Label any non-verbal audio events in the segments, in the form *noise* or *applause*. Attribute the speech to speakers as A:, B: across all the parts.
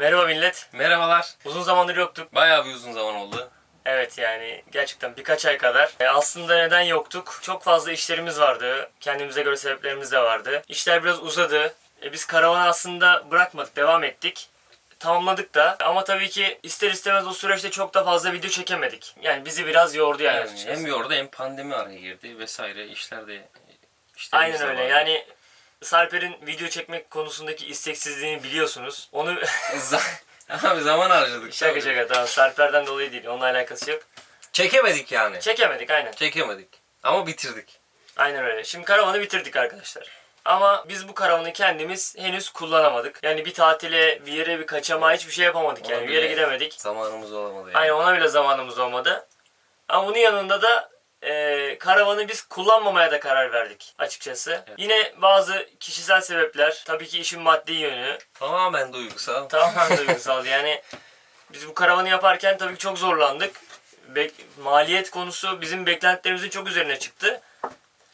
A: Merhaba millet.
B: Merhabalar.
A: Uzun zamandır yoktuk.
B: Bayağı bir uzun zaman oldu.
A: Evet yani gerçekten birkaç ay kadar. E, aslında neden yoktuk? Çok fazla işlerimiz vardı. Kendimize göre sebeplerimiz de vardı. İşler biraz uzadı. E, biz karavanı aslında bırakmadık, devam ettik. Tamamladık da ama tabii ki ister istemez o süreçte çok da fazla video çekemedik. Yani bizi biraz yordu yani.
B: Yani
A: açıkçası.
B: hem yordu hem pandemi araya girdi vesaire işler de işlerimiz
A: Aynen
B: de
A: öyle.
B: vardı.
A: Yani Sarper'in video çekmek konusundaki isteksizliğini biliyorsunuz. Onu *laughs*
B: Abi zaman harcadık.
A: şaka şaka tamam Sarper'den dolayı değil. Onunla alakası yok.
B: Çekemedik yani.
A: Çekemedik aynen.
B: Çekemedik. Ama bitirdik.
A: Aynen öyle. Şimdi karavanı bitirdik arkadaşlar. Ama biz bu karavanı kendimiz henüz kullanamadık. Yani bir tatile, bir yere bir kaçamağa hiçbir şey yapamadık
B: Ona
A: yani. Bir yere
B: bile
A: gidemedik.
B: Zamanımız olamadı yani.
A: Aynen ona bile zamanımız olmadı. Ama bunun yanında da e, karavanı biz kullanmamaya da karar verdik açıkçası.
B: Evet.
A: Yine bazı kişisel sebepler, tabii ki işin maddi yönü,
B: Tamamen duygusal.
A: tamamen *laughs* duygusal. Yani biz bu karavanı yaparken tabii ki çok zorlandık. Bek- maliyet konusu bizim beklentilerimizin çok üzerine çıktı.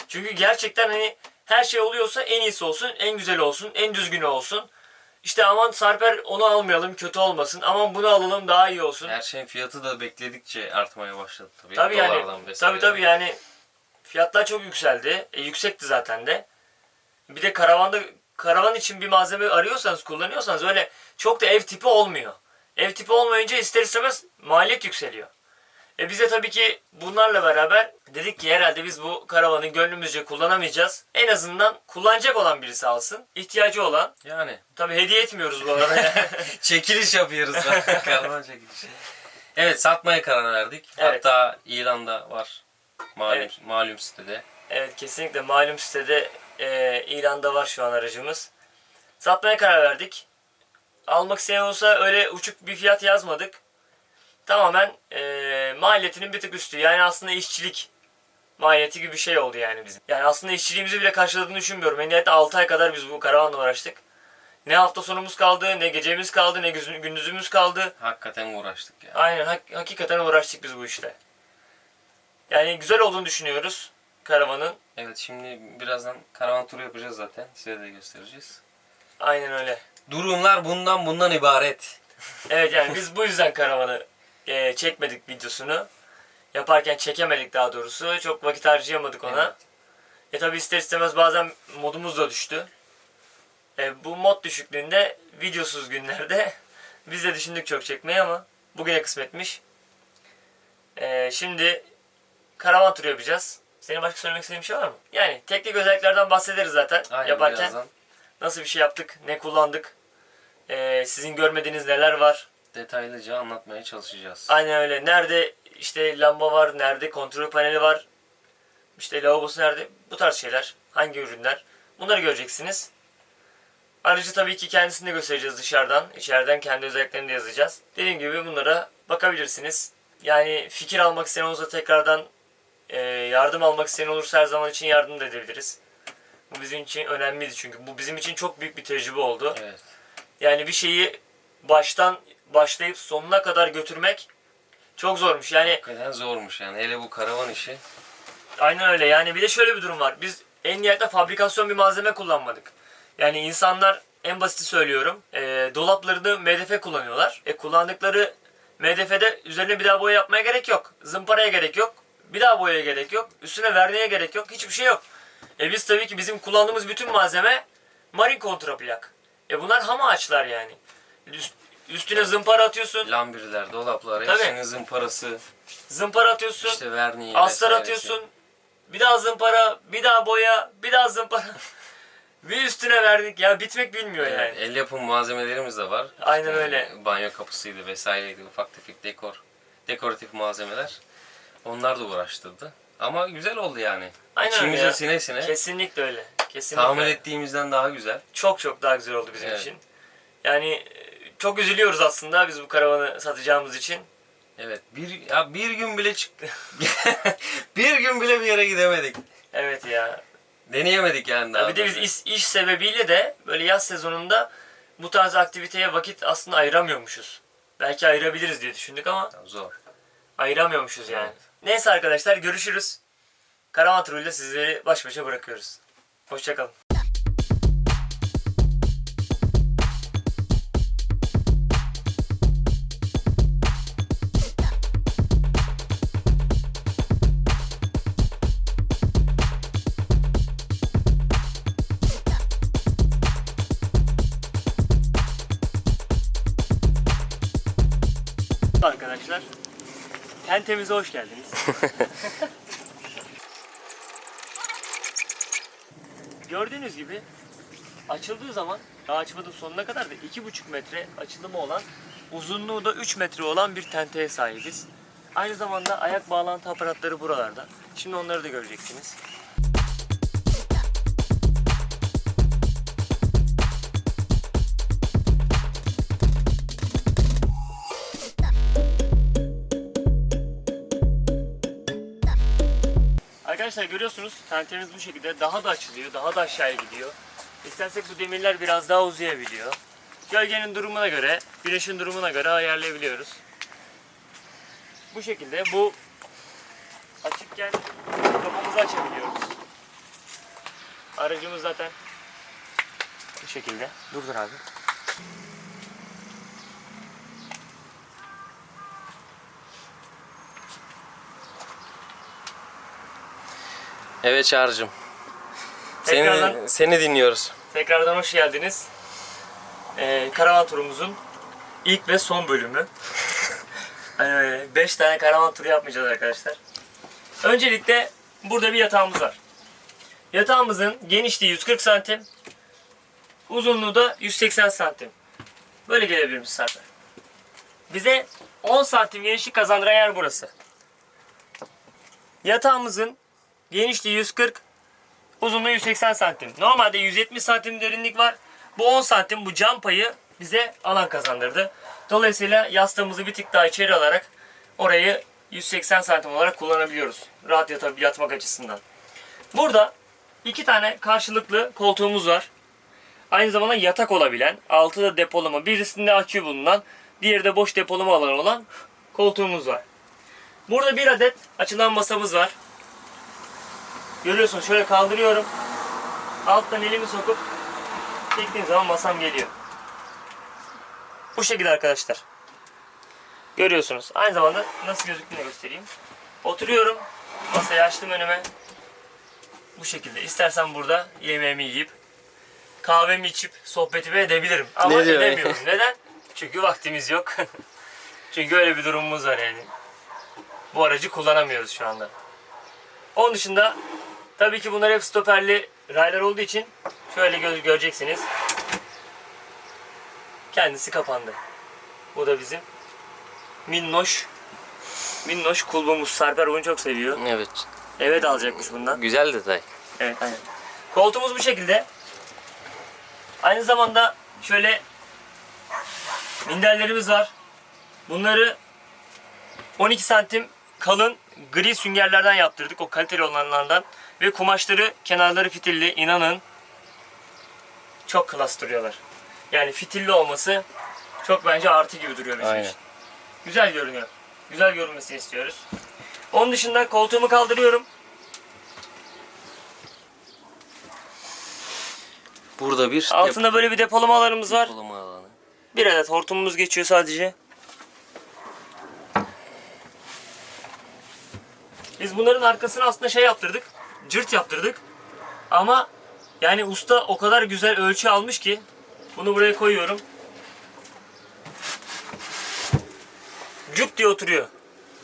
A: Çünkü gerçekten hani her şey oluyorsa en iyisi olsun, en güzel olsun, en düzgünü olsun. İşte aman Sarper onu almayalım kötü olmasın. Aman bunu alalım daha iyi olsun.
B: Her şeyin fiyatı da bekledikçe artmaya başladı tabii.
A: Tabii yani.
B: Dolardan.
A: Tabii tabii yani fiyatlar çok yükseldi. E, yüksekti zaten de. Bir de karavanda karavan için bir malzeme arıyorsanız, kullanıyorsanız öyle çok da ev tipi olmuyor. Ev tipi olmayınca ister istemez maliyet yükseliyor. E bize tabii ki bunlarla beraber dedik ki herhalde biz bu karavanı gönlümüzce kullanamayacağız. En azından kullanacak olan birisi alsın. ihtiyacı olan.
B: Yani
A: Tabii hediye etmiyoruz bu arada. *laughs*
B: çekiliş yapıyoruz. *laughs* Karavan çekilişi. Evet satmaya karar verdik.
A: Evet.
B: Hatta İran'da var. Malum,
A: Evet.
B: malum sitede.
A: Evet kesinlikle malum sitede e, İran'da var şu an aracımız. Satmaya karar verdik. Almak isteyen olsa öyle uçuk bir fiyat yazmadık. Tamamen e, maliyetinin bir tık üstü. Yani aslında işçilik maliyeti gibi bir şey oldu yani bizim. Yani aslında işçiliğimizi bile karşıladığını düşünmüyorum. En nihayetinde 6 ay kadar biz bu karavanla uğraştık. Ne hafta sonumuz kaldı, ne gecemiz kaldı, ne gündüzümüz kaldı.
B: Hakikaten uğraştık ya.
A: Aynen hak- hakikaten uğraştık biz bu işte. Yani güzel olduğunu düşünüyoruz karavanın.
B: Evet şimdi birazdan karavan turu yapacağız zaten. Size de göstereceğiz.
A: Aynen öyle.
B: Durumlar bundan bundan ibaret.
A: Evet yani biz bu yüzden karavanı e, çekmedik videosunu. Yaparken çekemedik daha doğrusu. Çok vakit harcayamadık ona.
B: Evet.
A: E tabi ister istemez bazen modumuz da düştü. E, bu mod düşüklüğünde videosuz günlerde *laughs* biz de düşündük çok çekmeyi ama bugüne kısmetmiş. E, şimdi karavan turu yapacağız. Senin başka söylemek istediğin bir şey var mı? Yani teknik özelliklerden bahsederiz zaten
B: Aynen
A: yaparken.
B: birazdan
A: Nasıl bir şey yaptık, ne kullandık, e, sizin görmediğiniz neler var.
B: Detaylıca anlatmaya çalışacağız.
A: Aynen öyle. Nerede işte lamba var, nerede kontrol paneli var, işte lavabosu nerede, bu tarz şeyler, hangi ürünler, bunları göreceksiniz. Aracı tabii ki kendisini de göstereceğiz dışarıdan, içeriden kendi özelliklerini de yazacağız. Dediğim gibi bunlara bakabilirsiniz. Yani fikir almak isteyen olursa tekrardan e, yardım almak isteyen olursa her zaman için yardım da edebiliriz. Bu bizim için önemliydi çünkü bu bizim için çok büyük bir tecrübe oldu.
B: Evet.
A: Yani bir şeyi baştan başlayıp sonuna kadar götürmek çok zormuş. Yani
B: Hakikaten zormuş yani. Hele bu karavan işi.
A: aynen öyle. Yani bir de şöyle bir durum var. Biz en nihayetinde fabrikasyon bir malzeme kullanmadık. Yani insanlar en basiti söylüyorum. E, dolaplarını MDF kullanıyorlar. E kullandıkları MDF'de üzerine bir daha boya yapmaya gerek yok. Zımparaya gerek yok. Bir daha boyaya gerek yok. Üstüne verniğe gerek yok. Hiçbir şey yok. E biz tabii ki bizim kullandığımız bütün malzeme marin kontraplak. E bunlar ham ağaçlar yani. Üst- üstüne zımpara atıyorsun.
B: Lambirler, dolaplar,
A: Tabii.
B: hepsinin zımparası,
A: Zımpara atıyorsun.
B: işte verniği
A: astar
B: vesairesi.
A: atıyorsun. Bir daha zımpara, bir daha boya, bir daha zımpara. *laughs* bir üstüne verdik. Ya bitmek bilmiyor
B: Evet,
A: yani.
B: el yapım malzemelerimiz de var.
A: Aynen
B: İşte
A: öyle.
B: Banyo kapısıydı vesaireydi ufak tefek dekor. Dekoratif malzemeler. Onlar da uğraştırdı. Ama güzel oldu yani.
A: Aynen öyle
B: İçimize
A: ya.
B: sine sine.
A: Kesinlikle öyle. Kesinlikle.
B: Tahmin ettiğimizden daha güzel.
A: Çok çok daha güzel oldu bizim
B: Evet.
A: için. Yani e, çok üzülüyoruz aslında biz bu karavanı satacağımız için.
B: Evet. Bir ya bir gün bile çık *laughs* bir gün bile bir yere gidemedik.
A: Evet ya.
B: Deneyemedik yani daha.
A: Ya bir de biz iş, iş sebebiyle de böyle yaz sezonunda bu tarz aktiviteye vakit aslında ayıramıyormuşuz. Belki ayırabiliriz diye düşündük ama
B: zor.
A: ayıramıyormuşuz yani.
B: Evet.
A: Neyse arkadaşlar görüşürüz. Karavan turuyla sizleri baş başa bırakıyoruz. Hoşçakalın. Tentemize hoş geldiniz. *laughs* Gördüğünüz gibi açıldığı zaman daha açmadım sonuna kadar da 2,5 metre açılımı olan uzunluğu da 3 metre olan bir tenteye sahibiz. Aynı zamanda ayak bağlantı aparatları buralarda. Şimdi onları da göreceksiniz. Arkadaşlar görüyorsunuz tentemiz bu şekilde daha da açılıyor, daha da aşağıya gidiyor. İstersek bu demirler biraz daha uzayabiliyor. Gölgenin durumuna göre, güneşin durumuna göre ayarlayabiliyoruz. Bu şekilde bu açıkken kapımızı açabiliyoruz. Aracımız zaten bu şekilde. Durdur abi.
B: Evet Çağrı'cığım. Seni,
A: Tekrardan-
B: seni dinliyoruz.
A: Tekrardan hoş geldiniz. Ee, karavan turumuzun ilk ve son bölümü. *laughs* 5 tane karavan turu yapmayacağız arkadaşlar. Öncelikle burada bir yatağımız var. Yatağımızın genişliği 140 santim, uzunluğu da 180 santim. Böyle gelebilir misin Sarper? Bize 10 santim genişlik kazandıran yer burası. Yatağımızın genişliği 140, Uzunluğu 180 santim. Normalde 170 santim derinlik var. Bu 10 santim bu cam payı bize alan kazandırdı. Dolayısıyla yastığımızı bir tık daha içeri alarak orayı 180 santim olarak kullanabiliyoruz. Rahat yatab- yatmak açısından. Burada iki tane karşılıklı koltuğumuz var. Aynı zamanda yatak olabilen, altı da depolama, birisinde akü bulunan, diğeri de boş depolama alanı olan koltuğumuz var. Burada bir adet açılan masamız var. Görüyorsun şöyle kaldırıyorum. Alttan elimi sokup çektiğim zaman masam geliyor. Bu şekilde arkadaşlar. Görüyorsunuz. Aynı zamanda nasıl gözüktüğünü göstereyim. Oturuyorum. Masayı açtım önüme. Bu şekilde. İstersen burada yemeğimi yiyip kahvemi içip sohbetimi edebilirim. Ama
B: Ne
A: edemiyorum. Neden? Çünkü vaktimiz yok. *laughs* Çünkü öyle bir durumumuz var yani. Bu aracı kullanamıyoruz şu anda. Onun dışında tabii ki bunlar hep stoperli raylar olduğu için şöyle gö- göreceksiniz. Kendisi kapandı. Bu da bizim minnoş minnoş kulbumuz. Sarper bunu çok seviyor.
B: Evet.
A: Eve de alacakmış bundan.
B: Güzel detay.
A: Evet aynen. Koltuğumuz bu şekilde. Aynı zamanda şöyle minderlerimiz var. Bunları 12 santim kalın gri süngerlerden yaptırdık. O kaliteli olanlardan. Ve kumaşları kenarları fitilli. inanın çok klas duruyorlar. Yani fitilli olması çok bence artı gibi duruyor bizim
B: Aynen.
A: için. Güzel görünüyor. Güzel görünmesini istiyoruz. Onun dışında koltuğumu kaldırıyorum.
B: Burada bir
A: Altında böyle bir depolama alanımız var.
B: depolama alanı.
A: Bir adet hortumumuz geçiyor sadece. Biz bunların arkasına aslında şey yaptırdık. Cırt yaptırdık. Ama yani usta o kadar güzel ölçü almış ki bunu buraya koyuyorum. Cuk diye oturuyor.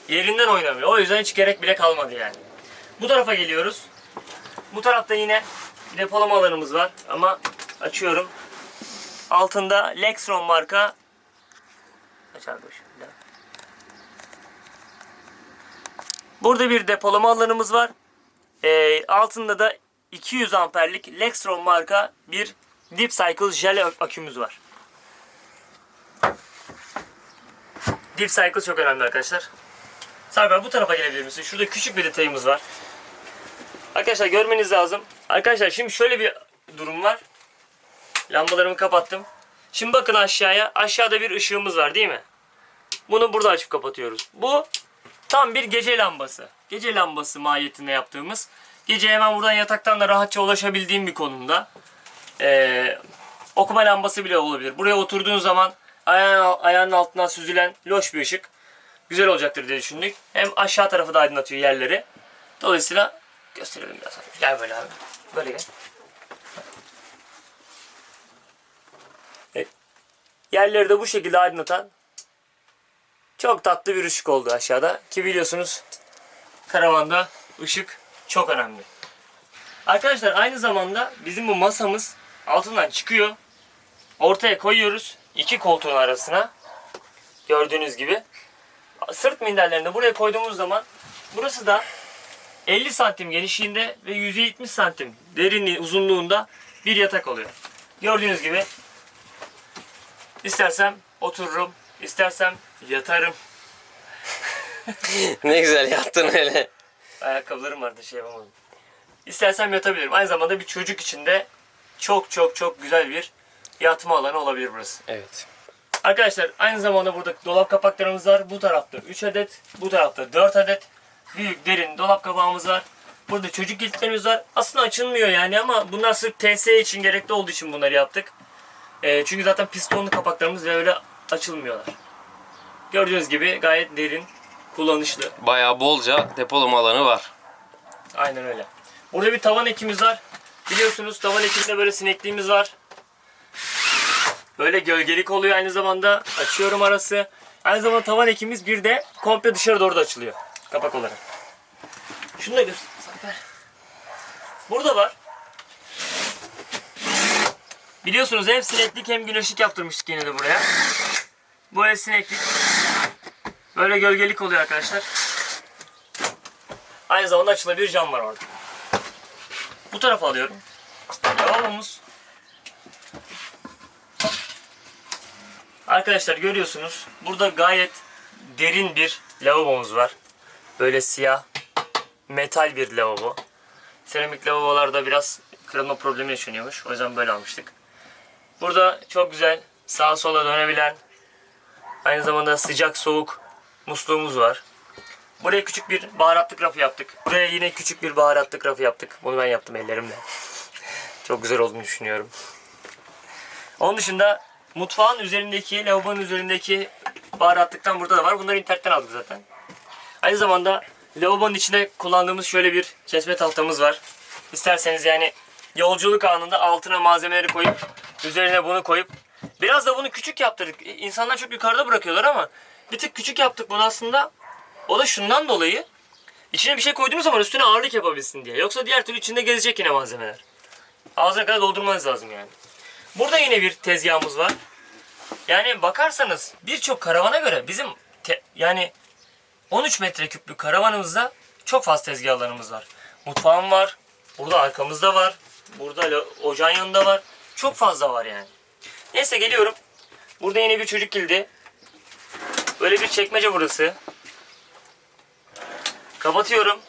A: Yerinden oynamıyor. O yüzden hiç gerek bile kalmadı yani. Bu tarafa geliyoruz. Bu tarafta yine depolama alanımız var ama açıyorum. Altında Lexron marka Aç abi şöyle. Burada bir depolama alanımız var. Ee, altında da 200 amperlik Lexron marka bir Deep Cycle jel ak- akümüz var. Deep Cycle çok önemli arkadaşlar. Sarper bu tarafa gelebilir misin? Şurada küçük bir detayımız var. Arkadaşlar görmeniz lazım. Arkadaşlar şimdi şöyle bir durum var. Lambalarımı kapattım. Şimdi bakın aşağıya. Aşağıda bir ışığımız var değil mi? Bunu burada açıp kapatıyoruz. Bu tam bir gece lambası. Gece lambası mahiyetinde yaptığımız. Gece hemen buradan yataktan da rahatça ulaşabildiğim bir konumda. Ee, okuma lambası bile olabilir. Buraya oturduğun zaman ayağın, ayağının altından süzülen loş bir ışık. Güzel olacaktır diye düşündük. Hem aşağı tarafı da aydınlatıyor yerleri. Dolayısıyla gösterelim biraz. Gel böyle abi. Böyle gel. Yerleri de bu şekilde aydınlatan Çok tatlı bir ışık oldu aşağıda. Ki biliyorsunuz karavanda ışık çok önemli. Arkadaşlar aynı zamanda bizim bu masamız altından çıkıyor. Ortaya koyuyoruz. iki koltuğun arasına. Gördüğünüz gibi. Sırt minderlerini de buraya koyduğumuz zaman burası da 50 santim genişliğinde ve 170 santim derinliği uzunluğunda bir yatak oluyor. Gördüğünüz gibi istersem otururum, istersem yatarım.
B: ne güzel yattın öyle.
A: Ayakkabılarım vardı şey yapamadım. İstersem yatabilirim. Aynı zamanda bir çocuk için de çok çok çok güzel bir yatma alanı olabilir burası.
B: Evet.
A: Arkadaşlar aynı zamanda burada dolap kapaklarımız var. Bu tarafta 3 adet, bu tarafta 4 adet. Büyük derin dolap kapağımız var. Burada çocuk kilitlerimiz var. Aslında açılmıyor yani ama bunlar sırf TS için gerekli olduğu için bunları yaptık. Ee, çünkü zaten pistonlu kapaklarımız ve öyle açılmıyorlar. Gördüğünüz gibi gayet derin, kullanışlı.
B: Bayağı bolca depolama alanı var.
A: Aynen öyle. Burada bir tavan ekimiz var. Biliyorsunuz tavan ekiminde böyle sinekliğimiz var. Böyle gölgelik oluyor aynı zamanda. Açıyorum arası. Aynı zamanda tavan ekimiz bir de komple dışarı doğru da açılıyor. Kapak olarak. Şunu da göster. Burada var. Biliyorsunuz hem sineklik hem güneşlik yaptırmıştık yine de buraya. Bu ev sineklik. Böyle gölgelik oluyor arkadaşlar. Aynı zamanda açılabilir cam var orada. Bu tarafa alıyorum. Lavabomuz. Arkadaşlar görüyorsunuz. Burada gayet derin bir lavabomuz var. Böyle siyah metal bir lavabo. Seramik lavabolarda biraz kırılma problemi yaşanıyormuş. O yüzden böyle almıştık. Burada çok güzel sağa sola dönebilen aynı zamanda sıcak soğuk musluğumuz var. Buraya küçük bir baharatlık rafı yaptık. Buraya yine küçük bir baharatlık rafı yaptık. Bunu ben yaptım ellerimle. *laughs* Çok güzel olduğunu düşünüyorum. Onun dışında mutfağın üzerindeki, lavabonun üzerindeki baharatlıktan burada da var. Bunları internetten aldık zaten. Aynı zamanda lavabonun içine kullandığımız şöyle bir kesme tahtamız var. İsterseniz yani yolculuk anında altına malzemeleri koyup üzerine bunu koyup biraz da bunu küçük yaptırdık. İnsanlar çok yukarıda bırakıyorlar ama bir tık küçük yaptık bunu aslında. O da şundan dolayı içine bir şey koyduğunuz zaman üstüne ağırlık yapabilsin diye. Yoksa diğer türlü içinde gezecek yine malzemeler. Ağzına kadar doldurmanız lazım yani. Burada yine bir tezgahımız var. Yani bakarsanız birçok karavana göre bizim te- yani 13 metreküplük karavanımızda çok fazla tezgahlarımız var. Mutfağım var. Burada arkamızda var. Burada ocağın yanında var. Çok fazla var yani. Neyse geliyorum. Burada yine bir çocuk kilidi. Böyle bir çekmece burası. Kapatıyorum.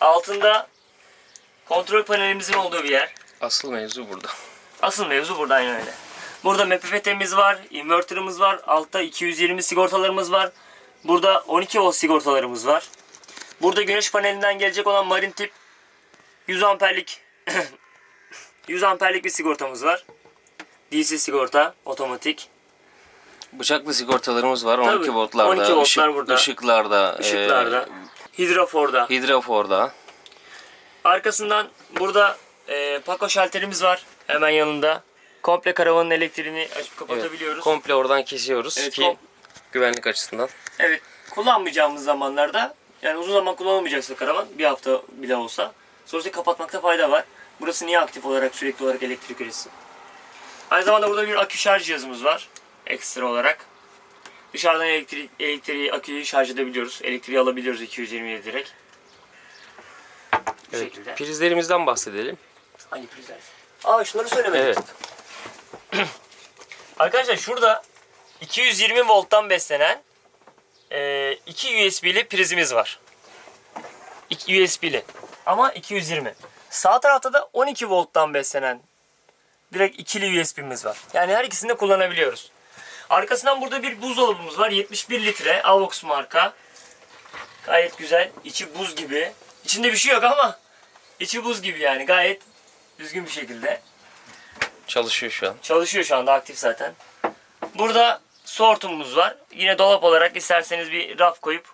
A: Altında kontrol panelimizin olduğu bir yer.
B: Asıl mevzu burada.
A: Asıl mevzu burada aynen öyle. Burada MPPT'miz var, inverter'ımız var, altta 220 sigortalarımız var. Burada 12 volt sigortalarımız var. Burada güneş panelinden gelecek olan marin tip 100 amperlik *clears throat* 100 amperlik bir sigortamız var. DC sigorta, otomatik.
B: Bıçaklı sigortalarımız var. 12
A: Tabii,
B: voltlarda.
A: 12 voltlar
B: ışık-
A: burada.
B: Işıklarda.
A: Hidrofor'da.
B: E, hidroforda.
A: Arkasından burada e, Paco şalterimiz var hemen yanında. Komple karavanın elektriğini açıp
B: Evet,
A: kapatabiliyoruz.
B: komple oradan kesiyoruz
A: Evet,
B: ki güvenlik açısından.
A: Evet, kullanmayacağımız zamanlarda yani uzun zaman kullanılmayacaksa karavan bir hafta bile olsa sonuçta kapatmakta fayda var. Burası niye aktif olarak sürekli olarak elektrik üretsin? Aynı zamanda burada bir akü şarj cihazımız var ekstra olarak. Dışarıdan elektrik, elektriği, aküyü şarj edebiliyoruz. Elektriği alabiliyoruz 220'ye direkt. Bu
B: Evet,
A: şekilde.
B: prizlerimizden bahsedelim.
A: Hangi prizler? Aa şunları söylemedim.
B: Evet. *clears throat*
A: Arkadaşlar şurada 220 volttan beslenen e, iki USB'li prizimiz var. İki USB'li ama 220. Sağ tarafta da 12 volttan beslenen direkt ikili USB'miz var. Yani her ikisini de kullanabiliyoruz. Arkasından burada bir buzdolabımız var. 71 litre Avox marka. Gayet güzel. İçi buz gibi. İçinde bir şey yok ama içi buz gibi yani. Gayet düzgün bir şekilde.
B: Çalışıyor şu an.
A: Çalışıyor şu anda aktif zaten. Burada su hortumumuz var. Yine dolap olarak isterseniz bir raf koyup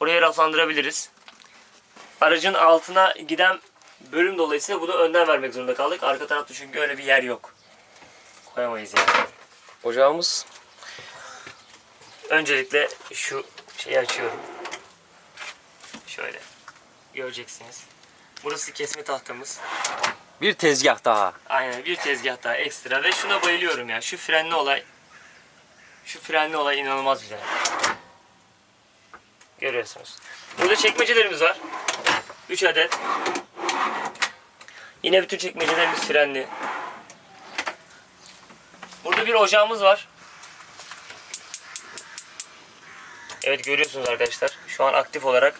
A: oraya raflandırabiliriz. Aracın altına giden bölüm dolayısıyla bunu önden vermek zorunda kaldık. Arka tarafta çünkü öyle bir yer yok. Koyamayız yani.
B: Ocağımız
A: Öncelikle şu şeyi açıyorum. Şöyle göreceksiniz. Burası kesme tahtamız.
B: Bir tezgah daha.
A: Aynen bir tezgah daha ekstra ve şuna bayılıyorum ya. Şu frenli olay şu frenli olay inanılmaz güzel. Görüyorsunuz. Burada çekmecelerimiz var. 3 adet. Yine bütün çekmecelerimiz frenli. Burada bir ocağımız var. Evet görüyorsunuz arkadaşlar. Şu an aktif olarak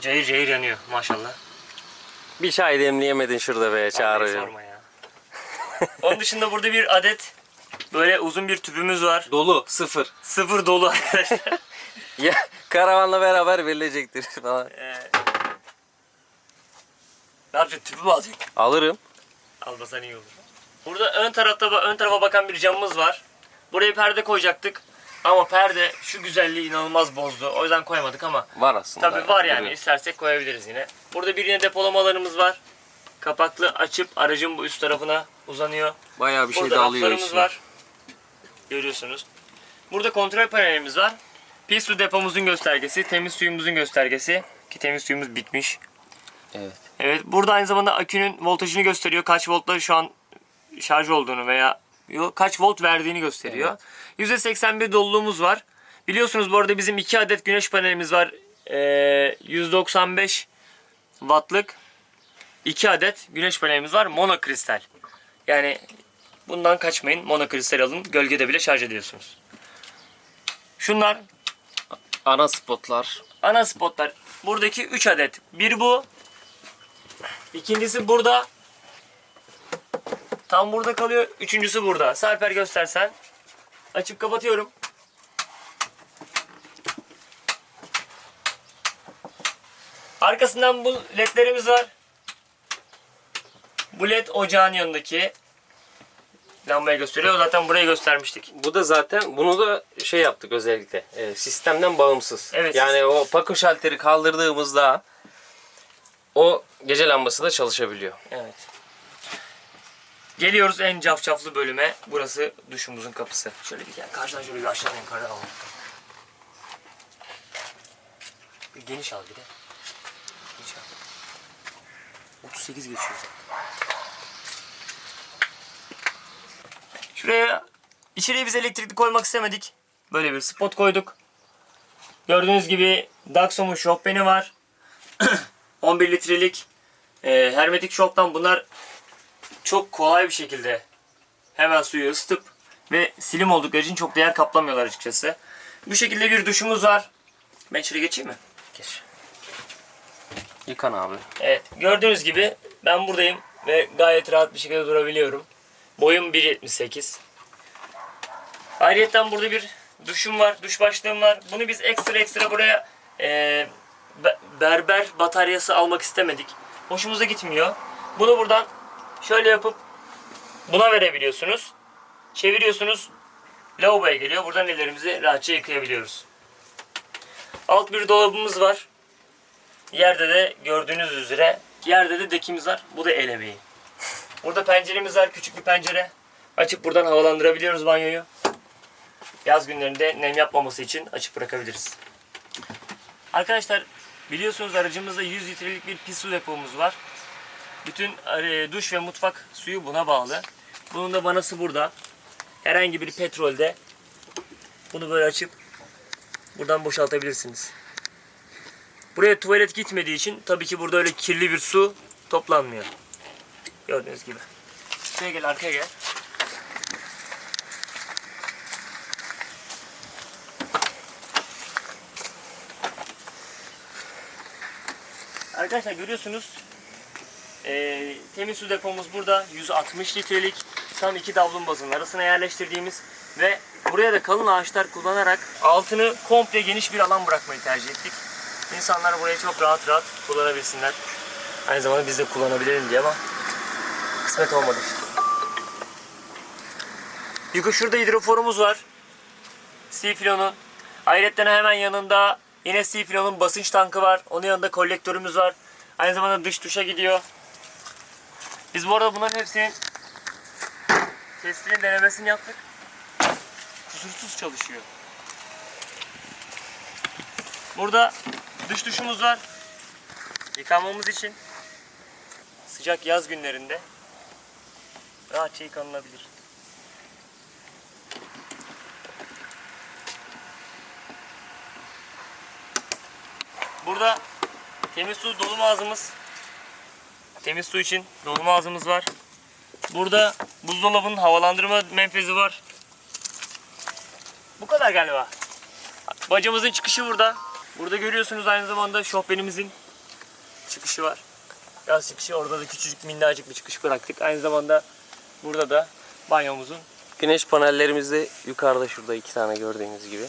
A: cayır cayır yanıyor maşallah.
B: Bir çay demleyemedin şurada be çağırıyorum.
A: sorma ya. Onun dışında burada bir adet böyle uzun bir tüpümüz var.
B: Dolu sıfır.
A: Sıfır dolu arkadaşlar. *laughs*
B: Ya karavanla beraber verilecektir falan.
A: Ee, ne yapacaksın? Tüpü mü alacaksın?
B: Alırım.
A: Almasan iyi olur. Burada ön tarafta ön tarafa bakan bir camımız var. Buraya perde koyacaktık. Ama perde şu güzelliği inanılmaz bozdu. O yüzden koymadık ama
B: Var aslında.
A: tabii var yani.
B: Duruyor.
A: İstersek koyabiliriz yine. Burada bir yine depolama alanımız var. Kapaklı açıp aracın bu üst tarafına uzanıyor.
B: Bayağı bir şey
A: Burada
B: de alıyor içine.
A: var. Görüyorsunuz. Burada kontrol panelimiz var. Pis su depomuzun göstergesi, temiz suyumuzun göstergesi. Ki temiz suyumuz bitmiş.
B: Evet.
A: Evet burada aynı zamanda akünün voltajını gösteriyor. Kaç voltla şu an şarj olduğunu veya kaç volt verdiğini gösteriyor. %81 doluluğumuz var. Biliyorsunuz bu arada bizim 2 adet güneş panelimiz var. Ee, 195 wattlık 2 adet güneş panelimiz var. Monokristal. Yani bundan kaçmayın. Monokristal alın. Gölgede bile şarj ediyorsunuz. Şunlar
B: Ana spotlar.
A: ana spotlar. Buradaki 3 adet. Bir bu. İkincisi burada. Tam burada kalıyor. Üçüncüsü burada. Sarper göstersen. Açıp kapatıyorum. Arkasından bu ledlerimiz var. Bu led ocağın yanındaki lambayı gösteriyor. Zaten burayı göstermiştik.
B: Bu da zaten bunu da şey yaptık özellikle. e, sistemden bağımsız.
A: Evet.
B: Yani o Paco şalteri kaldırdığımızda o gece lambası da çalışabiliyor.
A: Evet. Geliyoruz en cafcaflı bölüme. Burası duşumuzun kapısı. Şöyle bir gel. Karşıdan şöyle bir aşağıdan yukarı alalım. Bir geniş al bir de. Geniş al. 38 geçiyor. Şuraya içeriye biz elektrikli koymak istemedik. Böyle bir spot koyduk. Gördüğünüz gibi Daxom'un şofbeni var. *clears throat* 11 litrelik e, hermetik şoktan bunlar çok kolay bir şekilde hemen suyu ısıtıp ve silim oldukları için çok değer kaplamıyorlar açıkçası. Bu şekilde bir duşumuz var. Ben içeri geçeyim mi?
B: Geç. Yıkan abi.
A: Evet gördüğünüz gibi ben buradayım ve gayet rahat bir şekilde durabiliyorum. Boyum 1.78. Ayrıca burada bir duşum var, duş başlığım var. Bunu biz ekstra ekstra buraya e, be- berber bataryası almak istemedik. Hoşumuza gitmiyor. Bunu buradan şöyle yapıp buna verebiliyorsunuz. Çeviriyorsunuz. Lavaboya geliyor. Buradan ellerimizi rahatça yıkayabiliyoruz. Alt bir dolabımız var. Yerde de gördüğünüz üzere yerde de dekimiz var. Bu da el emeği. Burada penceremiz var. Küçük bir pencere. Açıp buradan havalandırabiliyoruz banyoyu. Yaz günlerinde nem yapmaması için açık bırakabiliriz. Arkadaşlar biliyorsunuz aracımızda 100 litrelik bir pis su depomuz var. Bütün e, duş ve mutfak suyu buna bağlı. Bunun da vanası burada. Herhangi bir petrolde bunu böyle açıp buradan boşaltabilirsiniz. Buraya tuvalet gitmediği için tabii ki burada öyle kirli bir su toplanmıyor. Gördüğünüz gibi. Şuraya gel arkaya gel. Arkadaşlar görüyorsunuz eee, temiz su depomuz burada 160 litrelik tam iki davlumbazın arasına yerleştirdiğimiz ve buraya da kalın ağaçlar kullanarak altını komple geniş bir alan bırakmayı tercih ettik. İnsanlar burayı çok rahat rahat kullanabilsinler. Aynı zamanda biz de kullanabilelim diye ama kısmet olmadı. Yukarı şurada hidroforumuz var. Sifilon'un. Ayrıca hemen yanında yine Sifilon'un basınç tankı var. Onun yanında kolektörümüz var. Aynı zamanda dış duşa gidiyor. Biz bu arada bunların hepsinin testini denemesini yaptık. Kusursuz çalışıyor. Burada dış duşumuz var. Yıkanmamız için sıcak yaz günlerinde rahatça yıkanılabilir. Burada temiz su dolum ağzımız. Temiz su için dolum ağzımız var. Burada buzdolabının havalandırma menfezi var. Bu kadar galiba. Bacamızın çıkışı burada. Burada görüyorsunuz aynı zamanda şofbenimizin çıkışı var. Gaz çıkışı. Orada da küçücük minnacık bir çıkış bıraktık. Aynı zamanda burada da banyomuzun
B: Güneş panellerimiz de yukarıda şurada iki tane gördüğünüz gibi.